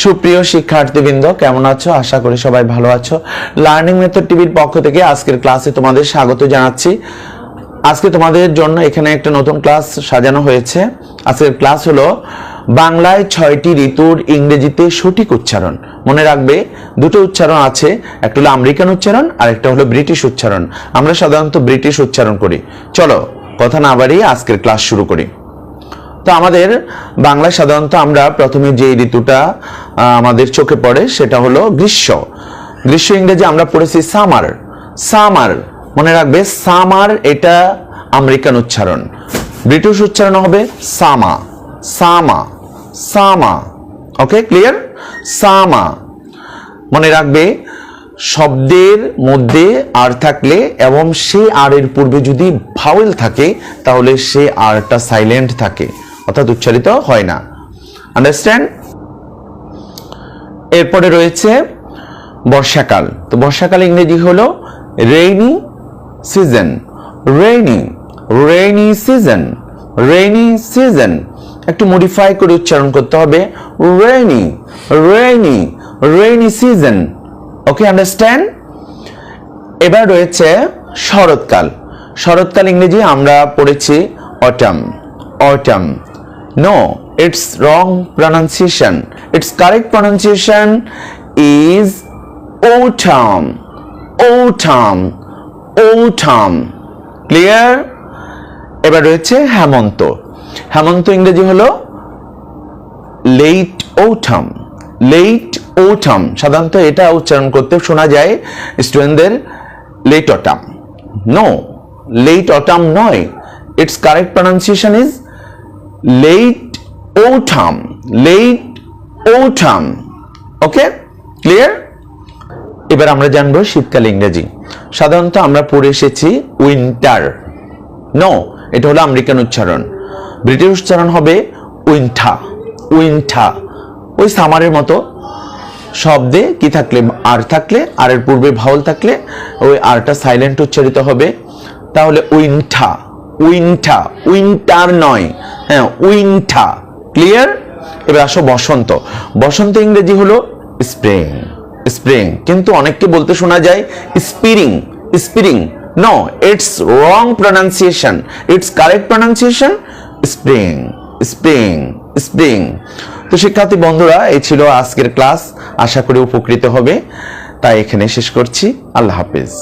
সুপ্রিয় শিক্ষার্থীবৃন্দ, কেমন আছো? আশা করি সবাই ভালো আছো। লার্নিং মেথড টিভির পক্ষ থেকে আজকের ক্লাসে তোমাদের স্বাগত জানাচ্ছি। আজকে তোমাদের জন্য এখানে একটা নতুন ক্লাস সাজানো হয়েছে। আজকের ক্লাস হলো, বাংলায় ছয়টি ঋতুর ইংরেজিতে সঠিক উচ্চারণ। মনে রাখবে, দুটো উচ্চারণ আছে, একটা হলো আমেরিকান উচ্চারণ, আর একটা হলো ব্রিটিশ উচ্চারণ। আমরা সাধারণত ব্রিটিশ উচ্চারণ করি। চলো, কথা না বাড়িয়ে আজকের ক্লাস শুরু করি। তো আমাদের বাংলায় সাধারণত আমরা প্রথমে যে ঋতুটা আমাদের চোখে পড়ে সেটা হলো গ্রীষ্ম। গ্রীষ্ম ইংরেজি আমরা পড়েছি সামার। সামার মনে রাখবে, সামার এটা আমেরিকান উচ্চারণ। ব্রিটিশ উচ্চারণ হবে সামা। সামা। সামা। ওকে ক্লিয়ার সামা। মনে রাখবে, শব্দের মধ্যে আর থাকলে এবং সে আর এর পূর্বে যদি ভাওয়েল থাকে, তাহলে সে আরটা সাইলেন্ট থাকে। অর্থাৎ উচ্চারিত হয় না। আন্ডারস্ট্যান্ড এরপরে রয়েছে বর্ষাকাল। তো বর্ষাকাল ইংরেজি হলো rainy season rainy rainy season rainy season একটু মডিফাই করে উচ্চারণ করতে হবে। Rainy rainy rainy season okay understand এবার রয়েছে শরৎকাল। শরৎকাল ইংরেজি আমরা পড়েছি autumn autumn no it's wrong pronunciation it's correct pronunciation is autumn autumn autumn clear এবার রয়েছে হেমন্ত। হেমন্ত ইংরেজি হলো লেট autumn লেট autumn সাধারণত এটা উচ্চারণ করতে শোনা যায় স্টুডেন্টদের late autumn no late autumn নয়। It's correct pronunciation is late autumn late autumn. Okay clear এবার আমরা জানব শীতকাল ইংরেজি। সাধারণত আমরা পড়ে এসেছি উইন্টার নো এটা হলো আমেরিকান উচ্চারণ। ব্রিটিশ উচ্চারণ হবে উইন্ঠা উইন্ঠা ওই সামারের মতো শব্দে কি থাকলে? আর থাকলে, আর এর পূর্বে ভাওয়াল থাকলে, ওই আরটা সাইলেন্ট উচ্চারিত হবে। তাহলে উইন্ঠা উইন্ঠা উইন্টার নয়। হ্যাঁ উইন্ঠা ক্লিয়ার এবার আসো বসন্ত। বসন্ত ইংরেজি হলো স্প্রিং স্প্রিং কিন্তু অনেককে বলতে শোনা যায় spring spring no it's wrong pronunciation it's correct pronunciation spring spring spring তো শিক্ষার্থী বন্ধুরা, এই ছিল আজকের ক্লাস আশা করি উপকৃত হবে। তাই এখানে শেষ করছি। আল্লাহ হাফিজ।